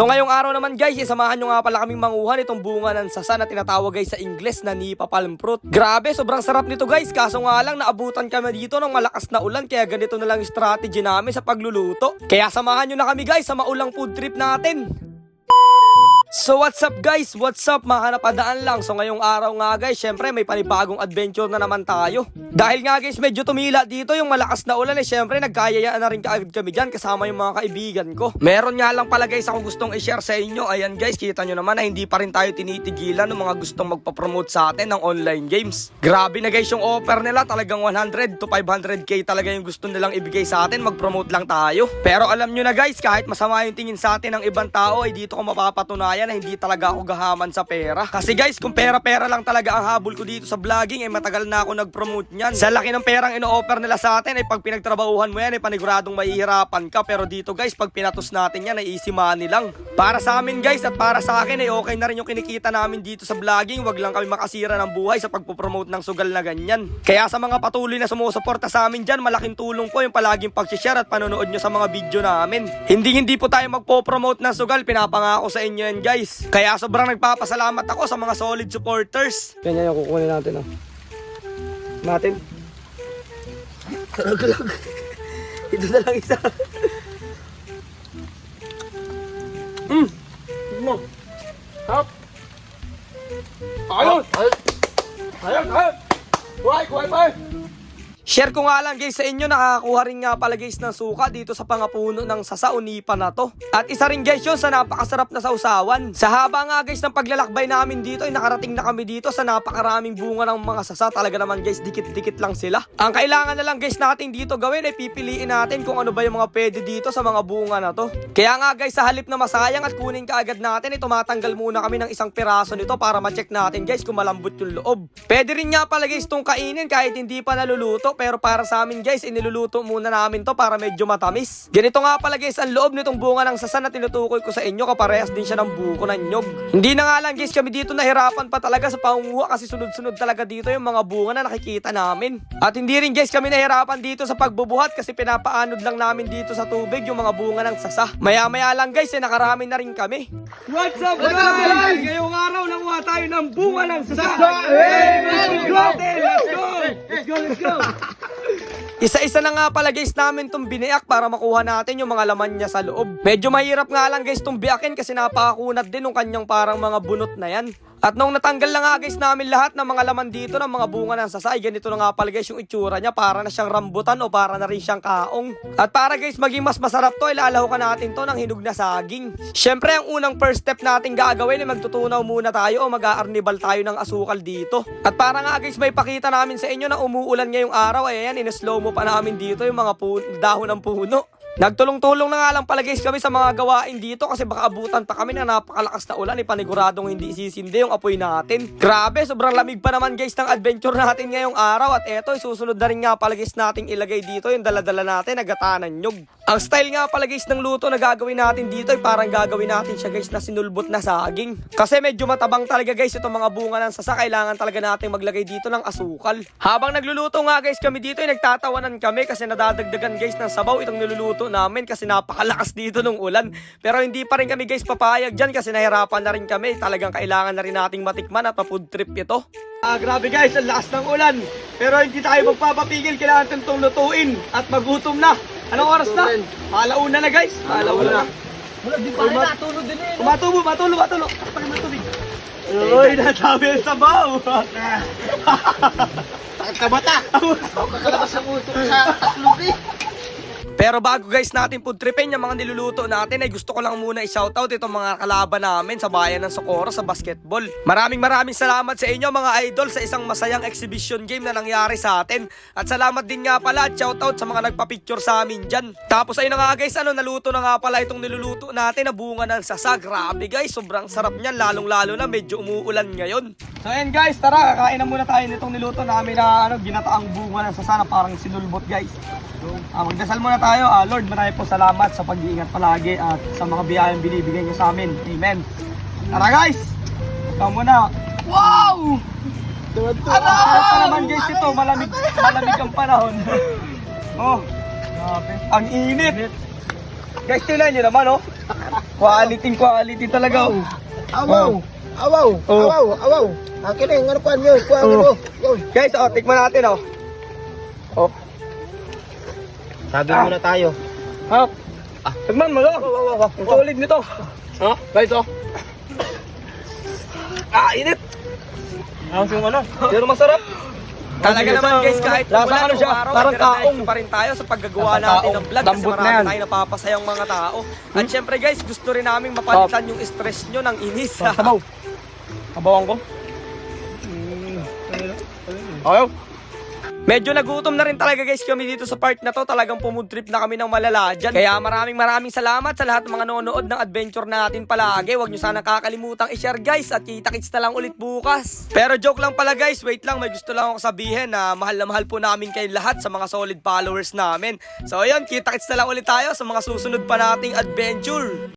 So ngayong araw naman guys, isamahan nyo nga pala kaming manguhan itong bunga ng sasa na tinatawag guys sa Ingles na Nipa Palm Fruit. Grabe, sobrang sarap nito guys. Kaso nga lang, naabutan kami dito ng malakas na ulan kaya ganito na lang strategy namin sa pagluluto. Kaya samahan nyo na kami guys sa maulang food trip natin. So what's up guys? What's up? Mahanap adaan lang. So ngayong araw nga guys, syempre may panibagong adventure na naman tayo. Dahil nga guys, medyo tumila dito yung malakas na ulan eh. Syempre nagkayayaan na rin kaagad kami dyan kasama yung mga kaibigan ko. Meron nga lang pala guys ako gustong i-share sa inyo. Ayan guys, kita nyo naman na hindi pa rin tayo tinitigilan ng mga gustong magpa-promote sa atin ng online games. Grabe na guys yung offer nila. Talagang 100 to 500k talaga yung gusto nilang ibigay sa atin. Mag-promote lang tayo. Pero alam nyo na guys, kahit masama yung tingin sa atin ng ibang tao ay dito ko mapapatunayan na hindi talaga ako gahaman sa pera. Kasi guys, kung pera-pera lang talaga ang habol ko dito sa vlogging, ay matagal na ako nag-promote niyan. Sa laki ng perang ino-offer nila sa atin, ay pag pinagtrabahuhan mo yan, ay paniguradong mahihirapan ka. Pero dito guys, pag pinatos natin yan, ay easy money lang. Para sa amin guys, at para sa akin, ay okay na rin yung kinikita namin dito sa vlogging. Wag lang kami makasira ng buhay sa pagpopromote ng sugal na ganyan. Kaya sa mga patuloy na sumusuporta sa amin dyan, malaking tulong po yung palaging pag-share at panonood nyo sa mga video namin. Hindi hindi po tayo magpo-promote ng sugal, pinapangako sa inyo yan guys. Kaya sobrang nagpapasalamat ako sa mga solid supporters. Ganyan yung kukunin natin oh. Natin. Karag-lag. Ito na lang isa. Hmm. Share ko nga lang guys sa inyo, nakakakuha rin nga pala guys ng suka dito sa pangapuno ng sasaunipa na to. At isa rin guys yun sa napakasarap na sausawan. Sa haba nga guys ng paglalakbay namin dito ay nakarating na kami dito sa napakaraming bunga ng mga sasa. Talaga naman guys, dikit-dikit lang sila. Ang kailangan na lang guys natin dito gawin ay pipiliin natin kung ano ba yung mga pwede dito sa mga bunga na to. Kaya nga guys, sa halip na masayang at kunin ka agad natin, ay tumatanggal muna kami ng isang piraso nito para ma-check natin guys kung malambot yung loob. Pwede rin nga pala guys itong kainin kahit hindi pa naluluto pero para sa amin guys, iniluluto muna namin to para medyo matamis. Ganito nga pala guys ang loob nitong bunga ng sasa na tinutukoy ko sa inyo kaparehas din siya ng buko ng nyog. Hindi na nga lang guys kami dito nahirapan pa talaga sa pangunguha kasi sunod-sunod talaga dito yung mga bunga na nakikita namin. At hindi rin guys kami nahirapan dito sa pagbubuhat kasi pinapaanod lang namin dito sa tubig yung mga bunga ng sasa. Maya-maya lang guys eh nakarami na rin kami. What's up guys? Ngayong araw nakuha tayo ng bunga ng sasa. Hey, let's go! Let's go! Go! Let's go! Isa-isa na nga pala guys namin tong biniyak para makuha natin yung mga laman niya sa loob. Medyo mahirap nga lang guys tong biyakin kasi napakakunat din ng kanyang parang mga bunot na yan. At nung natanggal na nga guys namin lahat ng mga laman dito ng mga bunga ng sasay, ganito na nga pala guys yung itsura niya para na siyang rambutan o para na rin siyang kaong. At para guys maging mas masarap to, ilalahukan natin to ng hinog na saging. Syempre ang unang first step natin gagawin ay magtutunaw muna tayo o mag-aarnibal tayo ng asukal dito. At para nga guys may pakita namin sa inyo na umuulan ngayong araw, ay ayan, in-slow mo pa namin dito yung mga dahon ng puno. Nagtulong-tulong na nga lang pala guys kami sa mga gawain dito kasi baka abutan pa kami ng napakalakas na ulan. Ipaniguradong hindi sisindi yung apoy natin. Grabe, sobrang lamig pa naman guys ng adventure natin ngayong araw. At eto, susunod na rin nga pala guys nating ilagay dito yung daladala natin na gatanan nyog. Ang style nga pala guys ng luto na gagawin natin dito ay parang gagawin natin siya guys na sinulbot na saging. Kasi medyo matabang talaga guys itong mga bunga ng sasa. Kailangan talaga natin maglagay dito ng asukal. Habang nagluluto nga guys kami dito ay nagtatawanan kami kasi nadadagdagan guys ng sabaw itong niluluto namin kasi napakalakas dito ng ulan. Pero hindi pa rin kami guys papayag dyan kasi nahirapan na rin kami. Talagang kailangan na rin nating matikman at pa-food trip ito. Ah, grabe guys, ang lakas ng ulan. Pero hindi tayo magpapapigil, kailangan itong lutuin at magutom na. Anong oras na? Alauna na guys. Alauna na. Wala, di pa rin natulog din eh. Matubo, matulo, matulo. Pag matubig. Uy, natabi ang sabaw. Takot ka bata. Kakalabas ang uso sa tatlog eh. Pero bago guys natin food tripin yung mga niluluto natin ay gusto ko lang muna i-shoutout itong mga kalaban namin sa bayan ng Socorro sa basketball. Maraming maraming salamat sa inyo mga idol sa isang masayang exhibition game na nangyari sa atin. At salamat din nga pala at shoutout sa mga nagpa-picture sa amin dyan. Tapos ayun na nga guys, ano naluto na nga pala itong niluluto natin na bunga ng sasa. Grabe guys, sobrang sarap niyan lalong lalo na medyo umuulan ngayon. So ayun guys, tara kakain na muna tayo nitong niluto namin na ano, ginataang bunga ng sasa na parang sinulbot guys. Ah, magdasal muna tayo. Ah, Lord, marami po salamat sa pag-iingat palagi at sa mga biyayang binibigay niyo sa amin. Amen. Tara guys! Ikaw muna. Wow! Ano? pa naman guys ito, malamig, malamig ang panahon. oh. Ang init. Guys, tingnan niyo naman oh. Quality, quality talaga. oh. Awaw! Awaw! Oh. Awaw! Awaw! Akin na yung ano pa nyo. Kuha Oh. mo. Yun. Guys, oh, tikman natin, oh. Oh. Sabi Ah. muna tayo. Ha? Ah, tikman mo, oh. Ang solid nito. Ha? Guys, oh. Ah, init. Ang yung ano? Pero masarap. Talaga naman guys, kahit lasa wala ano nung siya, araw, parang kaong. pa rin tayo sa paggagawa natin ng vlog kasi na marami yan. tayo napapasayang mga tao. At syempre guys, gusto rin namin mapalitan yung stress nyo ng inis. Sabaw. Kabawan ko. Ayaw. Medyo nagutom na rin talaga guys kami dito sa part na to. Talagang pumud trip na kami ng malala dyan. Kaya maraming maraming salamat sa lahat ng mga nanonood ng adventure natin palagi. Huwag nyo sana kakalimutang i-share guys at kita-kits na lang ulit bukas. Pero joke lang pala guys, wait lang, may gusto lang ako sabihin na mahal na mahal po namin kayo lahat sa mga solid followers namin. So ayun, kita-kits na lang ulit tayo sa mga susunod pa nating adventure.